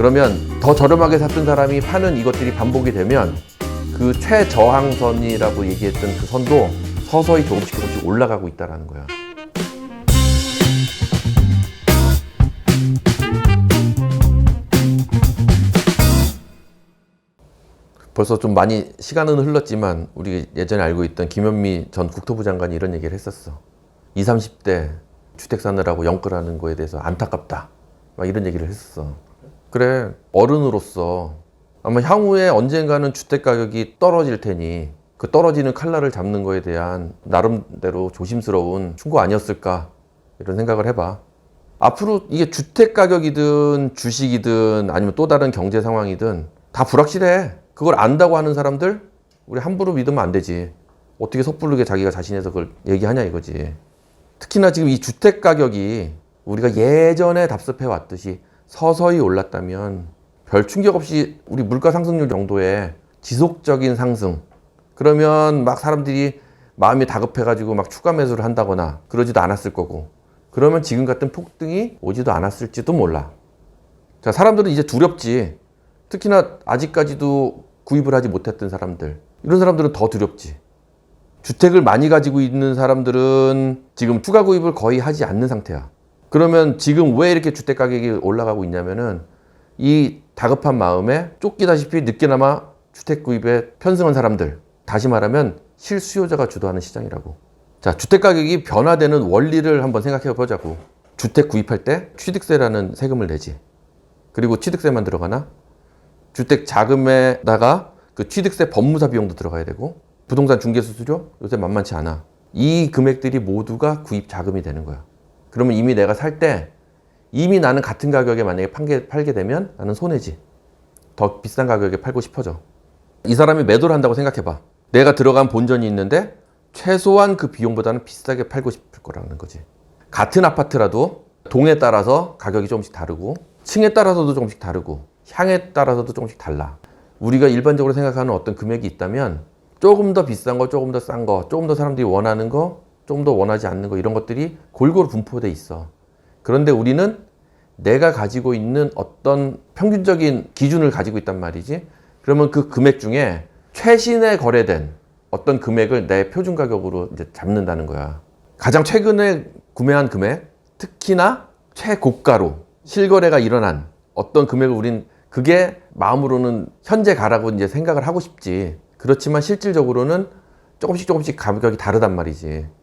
그러면 더 저렴하게 샀던 사람이 파는 이것들이 반복이 되면 그 최저항선이라고 얘기했던 그 선도 서서히 조금씩 조금씩 올라가고 있다라는 거야. 벌써 좀 많이 시간은 흘렀지만 우리 예전에 알고 있던 김현미 전 국토부 장관이 이런 얘기를 했었어. 20, 30대 주택 사느라고 영끌하는 거에 대해서 안타깝다. 막 이런 얘기를 했었어. 그래 어른으로서 아마 향후에 언젠가는 주택 가격이 떨어질 테니 그 떨어지는 칼날을 잡는 거에 대한 나름대로 조심스러운 충고 아니었을까 이런 생각을 해봐. 앞으로 이게 주택 가격이든 주식이든 아니면 또 다른 경제 상황이든 다 불확실해. 그걸 안다고 하는 사람들 우리 함부로 믿으면 안 되지. 어떻게 섣부르게 자기가 자신해서 그걸 얘기하냐 이거지. 특히나 지금 이 주택 가격이 우리가 예전에 답습해 왔듯이 서서히 올랐다면 별 충격 없이 우리 물가 상승률 정도의 지속적인 상승 그러면 막 사람들이 마음이 다급해가지고 막 추가 매수를 한다거나 그러지도 않았을 거고 그러면 지금 같은 폭등이 오지도 않았을지도 몰라. 자, 사람들은 이제 두렵지. 특히나 아직까지도 구입을 하지 못했던 사람들. 이런 사람들은 더 두렵지. 주택을 많이 가지고 있는 사람들은 지금 추가 구입을 거의 하지 않는 상태야. 그러면 지금 왜 이렇게 주택 가격이 올라가고 있냐면은 이 다급한 마음에 쫓기다시피 늦게나마 주택 구입에 편승한 사람들. 다시 말하면 실수요자가 주도하는 시장이라고. 자, 주택 가격이 변화되는 원리를 한번 생각해 보자고. 주택 구입할 때 취득세라는 세금을 내지. 그리고 취득세만 들어가나? 주택 자금에다가 그 취득세 법무사 비용도 들어가야 되고 부동산 중개 수수료 요새 만만치 않아. 이 금액들이 모두가 구입 자금이 되는 거야. 그러면 이미 내가 살 때 이미 나는 같은 가격에 만약에 팔게, 팔게 되면 나는 손해지. 더 비싼 가격에 팔고 싶어져. 이 사람이 매도를 한다고 생각해 봐. 내가 들어간 본전이 있는데 최소한 그 비용보다는 비싸게 팔고 싶을 거라는 거지. 같은 아파트라도 동에 따라서 가격이 조금씩 다르고 층에 따라서도 조금씩 다르고 향에 따라서도 조금씩 달라. 우리가 일반적으로 생각하는 어떤 금액이 있다면 조금 더 비싼 거, 조금 더 싼 거, 조금 더 사람들이 원하는 거, 조금 더 원하지 않는 거 이런 것들이 골고루 분포돼 있어. 그런데 우리는 내가 가지고 있는 어떤 평균적인 기준을 가지고 있단 말이지. 그러면 그 금액 중에 최신에 거래된 어떤 금액을 내 표준 가격으로 이제 잡는다는 거야. 가장 최근에 구매한 금액, 특히나 최고가로 실거래가 일어난 어떤 금액을 우린 그게 마음으로는 현재 가라고 이제 생각을 하고 싶지. 그렇지만 실질적으로는 조금씩 조금씩 가격이 다르단 말이지.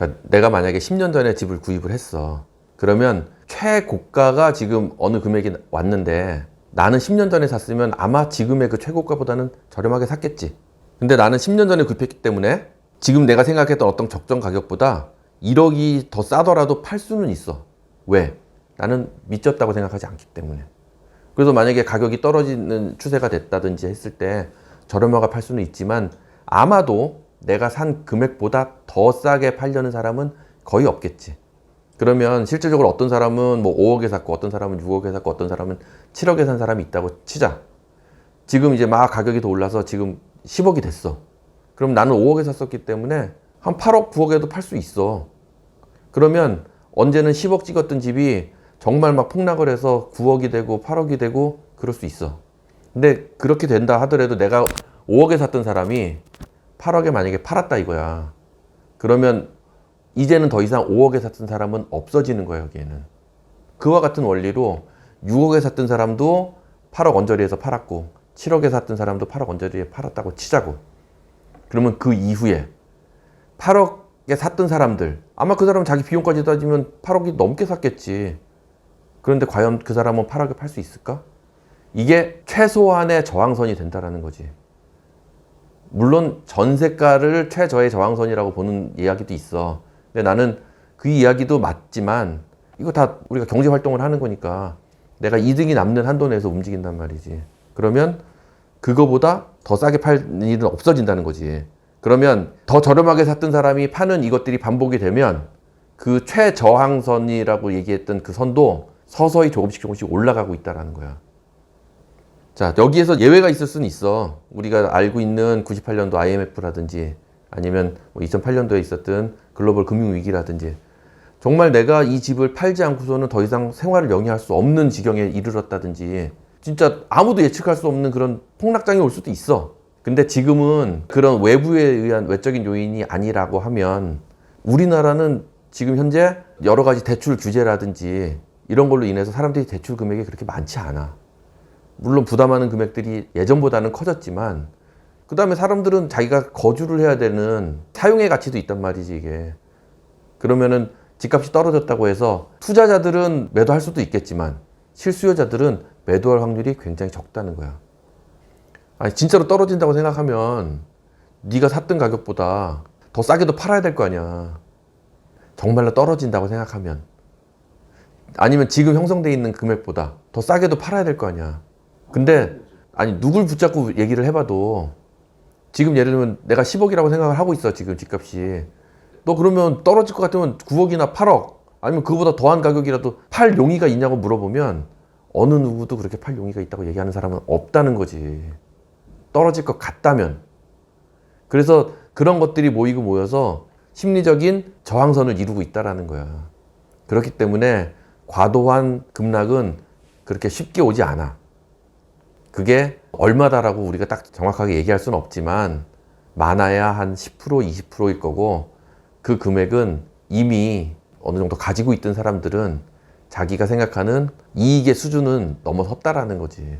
자, 내가 만약에 10년 전에 집을 구입을 했어. 그러면 최고가가 지금 어느 금액이 왔는데 나는 10년 전에 샀으면 아마 지금의 그 최고가보다는 저렴하게 샀겠지. 근데 나는 10년 전에 구입했기 때문에 지금 내가 생각했던 어떤 적정 가격보다 1억이 더 싸더라도 팔 수는 있어. 왜? 나는 미쳤다고 생각하지 않기 때문에. 그래서 만약에 가격이 떨어지는 추세가 됐다든지 했을 때 저렴하게 팔 수는 있지만 아마도 내가 산 금액보다 더 싸게 팔려는 사람은 거의 없겠지. 그러면 실질적으로 어떤 사람은 뭐 5억에 샀고 어떤 사람은 6억에 샀고 어떤 사람은 7억에 산 사람이 있다고 치자. 지금 이제 막 가격이 더 올라서 지금 10억이 됐어. 그럼 나는 5억에 샀었기 때문에 한 8억, 9억에도 팔 수 있어. 그러면 언제는 10억 찍었던 집이 정말 막 폭락을 해서 9억이 되고 8억이 되고 그럴 수 있어. 근데 그렇게 된다 하더라도 내가 5억에 샀던 사람이 8억에 만약에 팔았다 이거야. 그러면 이제는 더 이상 5억에 샀던 사람은 없어지는 거야, 여기에는. 그와 같은 원리로 6억에 샀던 사람도 8억 언저리에서 팔았고 7억에 샀던 사람도 8억 언저리에 팔았다고 치자고. 그러면 그 이후에 8억에 샀던 사람들 아마 그 사람은 자기 비용까지 따지면 8억이 넘게 샀겠지. 그런데 과연 그 사람은 8억에 팔 수 있을까? 이게 최소한의 저항선이 된다라는 거지. 물론 전세가를 최저의 저항선이라고 보는 이야기도 있어. 근데 나는 그 이야기도 맞지만 이거 다 우리가 경제 활동을 하는 거니까 내가 이득이 남는 한도 내에서 움직인단 말이지. 그러면 그거보다 더 싸게 팔 일은 없어진다는 거지. 그러면 더 저렴하게 샀던 사람이 파는 이것들이 반복이 되면 그 최저항선이라고 얘기했던 그 선도 서서히 조금씩 조금씩 올라가고 있다라는 거야. 자, 여기에서 예외가 있을 수는 있어. 우리가 알고 있는 98년도 IMF라든지 아니면 뭐 2008년도에 있었던 글로벌 금융 위기라든지 정말 내가 이 집을 팔지 않고서는 더 이상 생활을 영위할 수 없는 지경에 이르렀다든지 진짜 아무도 예측할 수 없는 그런 폭락장이 올 수도 있어. 근데 지금은 그런 외부에 의한 외적인 요인이 아니라고 하면 우리나라는 지금 현재 여러 가지 대출 규제라든지 이런 걸로 인해서 사람들이 대출 금액이 그렇게 많지 않아. 물론 부담하는 금액들이 예전보다는 커졌지만 그 다음에 사람들은 자기가 거주를 해야 되는 사용의 가치도 있단 말이지 이게. 그러면은 집값이 떨어졌다고 해서 투자자들은 매도할 수도 있겠지만 실수요자들은 매도할 확률이 굉장히 적다는 거야. 아니 진짜로 떨어진다고 생각하면 네가 샀던 가격보다 더 싸게도 팔아야 될 거 아니야. 정말로 떨어진다고 생각하면 아니면 지금 형성돼 있는 금액보다 더 싸게도 팔아야 될 거 아니야. 근데 아니 누굴 붙잡고 얘기를 해봐도 지금 예를 들면 내가 10억이라고 생각을 하고 있어 지금 집값이. 너 그러면 떨어질 것 같으면 9억이나 8억 아니면 그거보다 더한 가격이라도 팔 용의가 있냐고 물어보면 어느 누구도 그렇게 팔 용의가 있다고 얘기하는 사람은 없다는 거지. 떨어질 것 같다면. 그래서 그런 것들이 모이고 모여서 심리적인 저항선을 이루고 있다라는 거야. 그렇기 때문에 과도한 급락은 그렇게 쉽게 오지 않아 그게 얼마다라고 우리가 딱 정확하게 얘기할 수는 없지만 많아야 한 10% 20%일 거고 그 금액은 이미 어느 정도 가지고 있던 사람들은 자기가 생각하는 이익의 수준은 넘어섰다라는 거지.